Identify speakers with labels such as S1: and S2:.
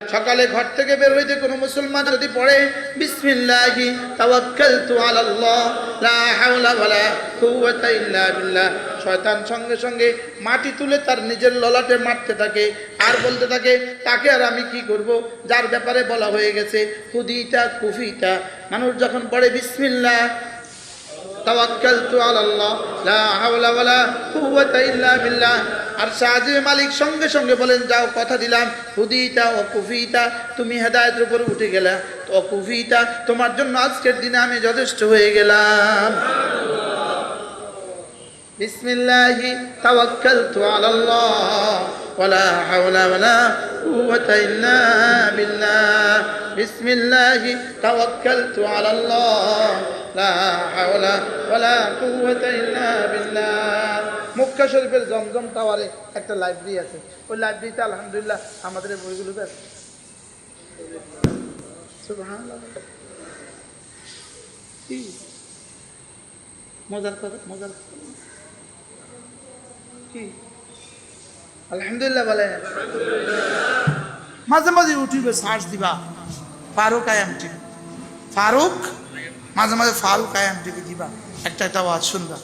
S1: সকালে ঘর থেকে বের হইতে কোনো মুসলমান যদি পড়ে, বিসমিল্লাহি, তাওয়াক্কালতু আলাল্লাহ, লা হাওলা ওয়ালা কুওয়াতা ইল্লা বিল্লাহ। শয়তান সঙ্গে সঙ্গে মাটি তুলে তার নিজের ললাটে মারতে থাকে আর বলতে থাকে, তাকে আর আমি কি করব? যার ব্যাপারে বলা হয়ে গেছে হুদিটা কুফিতা। মানুষ যখন পড়ে, বিসমিল্লাহ তাওয়াক্কালতু আলাল্লাহ লা হাওলা ওয়ালা কুওয়াতা ইল্লা বিল্লাহ আর শাহজি মালিক সঙ্গে সঙ্গে বলেন যাও কথা দিলাম হুদিতা ও কুফিতা তুমি হেদায়েতের উপর উঠে গেলা তো কুফিতা তোমার জন্য আজকের দিনে আমি যথেষ্ট হয়ে গেলাম বিসমিল্লাহি তাওয়াক্কালতু আলাল্লাহ ولا حول ولا قوة إلا بالله بسم الله توكلت على الله লা হাওলা ওয়ালা কুওয়াতা ইল্লা বিল্লাহ। মুক্কা শরীফের জমজম টাওয়ারে একটা লাইব্রেরি আছে। ওই লাইব্রেরিতে আলহামদুলিল্লাহ আমাদের বইগুলো আছে মজার কথা, মজার কি? আলহামদুলিল্লাহ বলে মাঝে মাঝে ইউটিউবে সার্চ দিবা, Faruk I M T Faruk মাঝে মাঝে ফারুক আয়াম টিভি দিবা। একটা একটা আওয়াজ শুনবা।